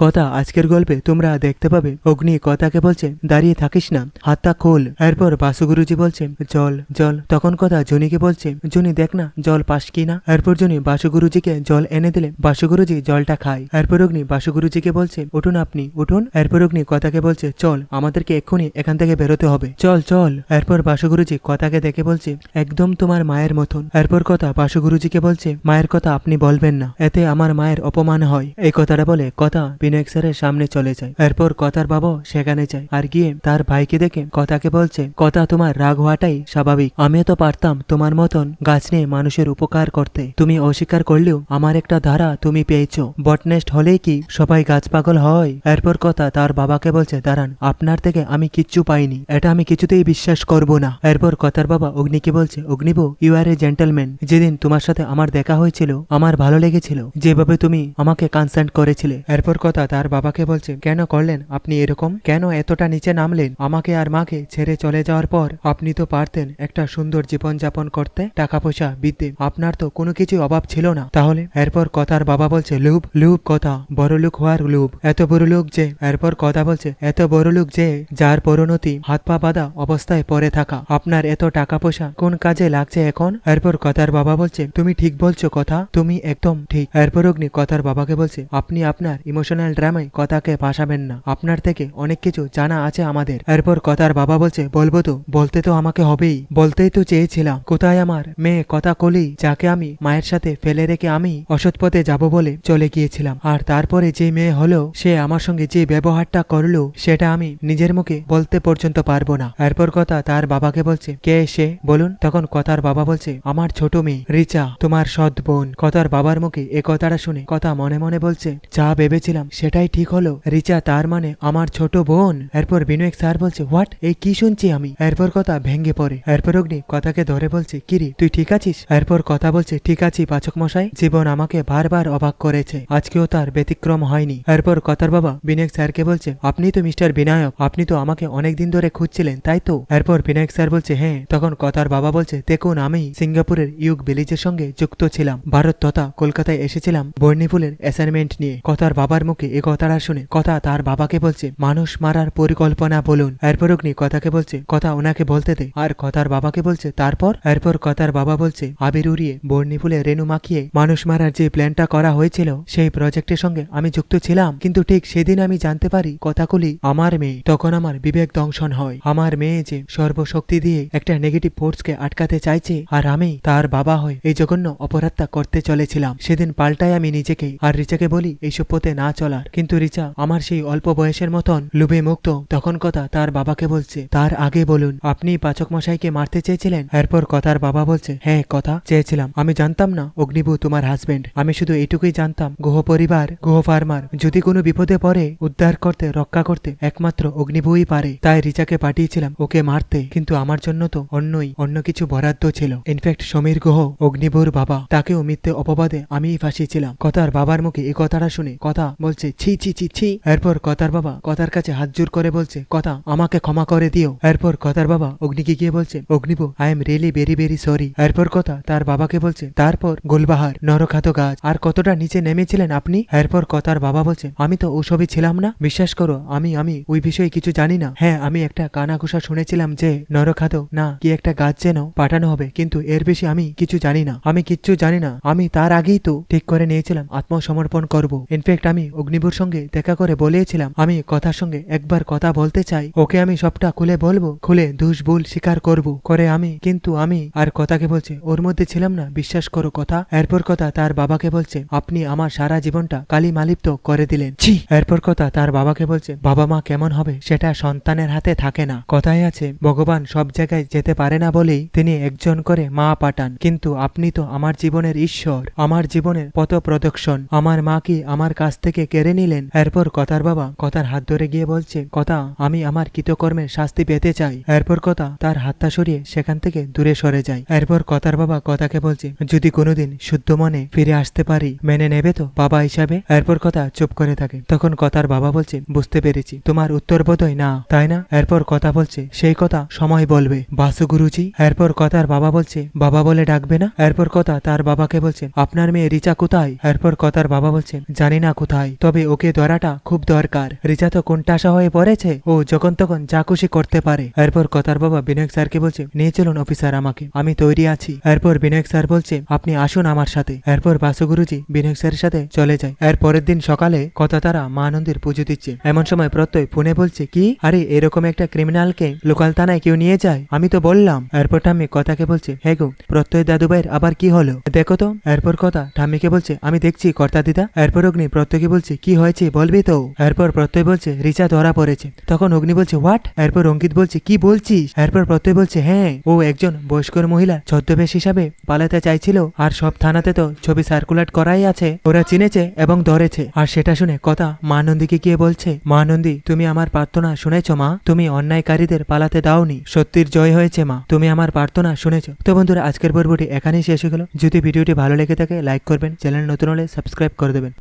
কথা আজকের গল্পে তোমরা দেখতে পাবে। অগ্নি কথাকে বলছে, দাঁড়িয়ে থাকিস না। হাতটা খোল। এরপর বাসুগুরুজি বলছে, জল জল। তখন কথা জনিকে বলছে, জনি, দেখ না, জল পাস কি না? এরপর জনি বাসুগুরুজিকে জল এনে দিলে, বাসুগুরুজি জলটা খায়। এরপর অগ্নি বাসুগুরুজিকে বলছে, উঠুন আপনি, উঠুন। এরপর অগ্নি কথাকে বলছে, চল, আমাদেরকে এক্ষুনি এখান থেকে বেরোতে হবে। চল চল। এরপর বাসুগুরুজি কথাকে দেখে বলছে, একদম তোমার মায়ের মতন। এরপর কথা বাসুগুরুজিকে বলছে, মায়ের কথা আপনি বলবেন না, এতে আমার মায়ের অপমান হয়। এই কথাটা বলে কথা বিনায়ক স্যারের সামনে চলে যায়। এরপর কথার বাবাও সেখানে যায় আর গিয়ে তার ভাইকে দেখে কথাকে বলছে, কথা তোমার রাগ হওয়াটাই স্বাভাবিক। আমিও তো পারতাম তোমার মতন গাছ নিয়ে মানুষের উপকার করতে। তুমি অস্বীকার করলেও আমার একটা ধারা তুমি পেয়েছ। বটনেস্ট হলেই কি সবাই গাছ পাগল হয়? এরপর কথা তার বাবাকে বলছে, দাঁড়ান, আপনার থেকে আমি কিচ্ছু পাইনি। এটা আমি কিছুতেই বিশ্বাস করব না। এরপর কথার বাবা অগ্নিকে বলছে, অগ্নিবু ইউ আর এ জেন্টেলম্যান যেদিন তোমার সাথে আমার দেখা হয়েছিল, আমার ভালো লেগেছিল। যেভাবে তুমি আমাকে কনসার্ট করেছিলে। এরপর কথা তার বাবাকে বলছে, কেন করলেন আপনি এরকম? কেন এতটা নিচে নামলেন? আমাকে আর মাকে ছেড়ে চলে যাওয়ার পর আপনি তো পারতেন একটা সুন্দর জীবন যাপন করতে টাকা পয়সা বিদ্যে। আপনার তো কোনো কিছু অভাব ছিল না। তাহলে এরপর কথার বাবা বলছে, লুব লুব কথা, বড় লোক হওয়ার লুব। এত বড় লোক যে, এরপর কথা বলছে, এত বড় লোক যে, যার পরিণতি হাত পা বাঁধা অবস্থায় পড়ে থাকা। আপনার এত টাকা পয়সা কোন কাজে লাগছে এখন? এরপর কথার বাবা বলছে, তুমি ঠিক বলছো কথা, তুমি একদম ঠিক। এরপর অগ্নি কথার বাবাকে বলছে, আপনি আপনার ইমোশনাল ড্রামায় কথাকে ভাসাবেন না। আপনার থেকে অনেক কিছু জানা আছে আমাদের। এরপর কথার বাবা বলছে, বলব তো, বলতে তো আমাকে হবেই। বলতেই তো চেয়েছিলাম, কোথায় আমার মেয়ে কথা কলি যাকে আমি মায়ের সাথে ফেলে রেখে আমি অসৎ পথে যাব বলে চলে গিয়েছিলাম। আর তারপরে যে মেয়ে হলো, সে আমার সঙ্গে যে ব্যবহারটা করল, সেটা আমি নিজের মুখে বলতে পর্যন্ত পারব না। এরপর কথা তার বাবাকে বলছে, কে সে? বলুন। তখন কথার বাবা বলছে, আমার ছোট মেয়ে, রিচা, তোমার সৎ বোন। কথার বাবার মুখে এ কথাটা শুনে কথা মনে মনে বলছে, যা ভেবেছিলাম সেটাই ঠিক হলো। রিচা তার মানে আমার ছোট বোন। এরপর বিনয়েক স্যার বলছে, হোয়াট? এই কি শুনছি আমি? এরপর কথা ভেঙে পড়ে। এরপর অগ্নি কথাকে ধরে বলছে কিরি তুই ঠিক আছিস? এরপর কথা বলছে, ঠিক আছি পাচক মশাই। জীবন আমাকে বারবার অবাক করেছে। আজকেও তার ব্যতিক্রম হয়নি। এরপর কথার বাবা বিনায়ক স্যারকে বলছে, আপনি তো মিস্টার বিনায়ক। আপনি তো আমাকে অনেক দিন ধরে খুঁজছিলেন, তাই তো? এরপর বিনায়ক স্যার বলছে হ্যাঁ। তখন কথার বাবা বলছে, দেখুন, আমি সিঙ্গাপুরের ইউক ভিলেজের সঙ্গে যুক্ত ছিলাম। ভারত তথা কলকাতায় এসেছিলাম বর্ণিফুলের অ্যাসাইনমেন্ট নিয়ে। কথার বাবার মুখে এ কথাটা শুনে, কথা তার বাবাকে বলছে, মানুষ মারার পরিকল্পনা বলুন। এরপর অগ্নি কথাকে বলছে, কথা ওনাকে বলতে দে। আর কথার বাবাকে বলছে, তারপর? এরপর কথার বাবা বলছে, আবির উড়িয়ে বর্ণিফুলে রেণু মাখিয়ে, মানুষ মারার যে প্ল্যানটা করা হয়েছিল, সেই প্রজেক্টের সঙ্গে আমি যুক্ত ছিলাম। কিন্তু ঠিক সেদিন আমি জানতে পারি, কথাগুলি আমার মেয়ে, তখন আমার বিবেক দংশন হয়। আমার মেয়ে যে সর্বশক্তি দিয়ে একটা নেগেটিভ ফোর্সকে আটকাতে চাইছে, আর আমি তার বাবা হয়ে এই জঘন্য অপরাধটা করতে চলেছিলাম। সেদিন পাল্টাই আমি নিজেকে, আর রিচাকে বলি এইসব পথে না চলার কিন্তু রিচা, আমার সেই অল্প বয়সের মতন লুবে মুক্ত। তখন কথা তার বাবাকে বলছে। তার আগে বলুন, আপনি পাচক মশাইকে মারতে চেয়েছিলেন? এরপর কথার বাবা বলছে হ্যাঁ কথা চেয়েছিলাম। আমি জানতাম না অগ্নিবু তোমার হাজবেন্ড আমি শুধু এটুকুই জানতাম, গুহ পরিবার, গুহ ফার্মার যদি কোনো বিপদে পড়ে, উদ্ধার করতে, রক্ষা করতে, একমাত্র অগ্নিবুই পারে। তাই রিচাকে পাঠিয়েছিলাম, ওকে মারতে। কিন্তু আমার জন্য তো অন্যই, অন্য কিছু বরাদ্দ ছিল। ইনফ্যাক্ট সমীর গুহ অগ্নিবুর বাবা, তাকেও মিথ্যে অপবাদে আমিই ফাঁসিয়েছিলাম। কথার বাবার মুখে এ কথাটা শুনে, কথা বলছে ছি ছি ছি ছি। এরপর কথার বাবা কথার কাছে হাত জোর করে বলছে, কথা, আমাকে ক্ষমা করে দিও। এরপর কথার বাবা অগ্নিকে গিয়ে বলছে, অগ্নিবু I am really very very sorry এরপর কথা তার বাবাকে বলছে, তারপর গোলবাহার নরখাত গাছ, আর কতটা নিচে নেমেছিলেন আপনি? এরপর কথার বাবা বলছে, আমি তো ওসবই ছিলাম না। বিশ্বাস করো, আমি আমি ওই বিষয়ে কিছু জানি না। হ্যাঁ আমি একটা কানাঘুষা শুনেছিলাম যে নরখাত না, কি একটা গাছ যেন পাঠানো হবে, কিন্তু এর বেশি আমি কিছু জানি না। আমি কিচ্ছু জানি না। আমি তার আগেই তো ঠিক করে নিয়েছিলাম। আত্মসমর্পণ করব। ইনফ্যাক্ট আমি অগ্নিবুর সঙ্গে দেখা করে বলেছিলাম, আমি কথার সঙ্গে একবার কথা বলতে চাই। ওকে আমি সবটা খুলে বলব, খুলে দুষ ভুল স্বীকার করব। করে আমি, কিন্তু আমি আর কথাকে বলছে, ওর মধ্যে ছিলাম না, বিশ্বাস করো কথা। এরপর কথা তার বাবাকে বলছে, আপনি আমার সারা জীবনটা কালি মালিপ্ত করে দিলেন। ছি, এরপর কথা তার বাবাকে বলছে, বাবা মা কেমন হবে সেটা সন্তানের হাতে থাকে না। কথায় আছে, ভগবান সব জায়গায় যেতে পারে না বলেই তিনি একজন করে মা পাঠান, কিন্তু আপনি তো আমার জীবনের ঈশ্বর। আমার জীবনের পথ প্রদর্শন আমার মা কি আমার কাছ থেকে কেড়ে নিলেন। এরপর কথার বাবা কথার হাত ধরে গিয়ে বলছে, কথা, আমি আমার কৃতকর্মের শাস্তি পেতে চাই। এরপর কথা তার হাতটা সরিয়ে সেখান থেকে দূরে সরে যায়। এরপর কথার বাবা কথাকে বলছে, যদি কোনোদিন শুদ্ধ মনে ফিরে আসতে পারি, মেনে নেবে তো, বাবা হিসাবে? এরপর কথা চুপ করে থাকে। তখন কথার বাবা বলছে, বুঝতে পেরেছি, তোমার উত্তর বোধহয় না, তাই না? এরপর কথা বলছে, সেই কথা সময় বলবে বাসু গুরুজি এরপর কথার বাবা বলছে, বাবা বলে ডাকবে না? এরপর কথা তার বাবাকে বলছে, আপনার মেয়ে রিচা কোথায়? এরপর কথার বাবা বলছে, জানি না কোথায়। তবে তবে ওকে ধরাটা খুব দরকার। রিচা তো কোনটাশা হয়ে পড়েছে? ও যখন তখন যা খুশি করতে পারে। এরপর কথার বাবা বিনায়ক স্যারকে বলছে, নিয়ে চলুন অফিসার আমাকে, আমি তৈরি আছি। এরপর বিনায়ক স্যার বলছে, আপনি আসুন আমার সাথে। এরপর বাসু গুরুজি বিনায়ক স্যারের সাথে চলে যায়। এর পরের দিন সকালে কথা তারা মা আনন্দের পুজো দিচ্ছে। এমন সময় প্রত্যয় ফোনে বলছে, কি? আরে, এরকম একটা ক্রিমিনালকে লোকাল থানায় কেউ নিয়ে যায়? আমি তো বললাম। এরপর ঠাম্মি কথাকে বলছে হ্যাঁ গো, প্রত্যয় দাদু ভাইয়ের আবার কি হলো? দেখো তো। এরপর কথা ঠাম্মিকে বলছে, আমি দেখছি কর্তা দিদা। এরপর অগ্নি প্রত্যয়কে বলছে কি হয়েছে? বলবি তো? এরপর প্রত্যয় বলছে, রিচা ধরা পড়েছে। তখন অগ্নি বলছে, হোয়াট? এরপর অঙ্কিত বলছে, কি বলছিস? এরপর প্রত্যয় বলছে হ্যাঁ ও একজন বয়স্কর মহিলা, ছদ্মবেশ হিসাবে পালাতে চাইছিল, আর সব থানাতে তো ছবি সার্কুলেট করাই আছে। ওরা চিনেছে এবং ধরেছে। আর সেটা শুনে কথা মা নন্দীকে গিয়ে বলছে, মা নন্দী, তুমি আমার প্রার্থনা শুনেছ মা? তুমি অন্যায়কারীদের পালাতে দাওনি। সত্যির জয় হয়েছে মা, তুমি আমার প্রার্থনা শুনেছ। তো বন্ধুরা, আজকের পর্বটি এখানেই শেষ হয়ে গেল। যদি ভিডিওটি ভালো লেগে থাকে, লাইক করবেন, চ্যানেল নতুন হলে সাবস্ক্রাইব করে দেবেন।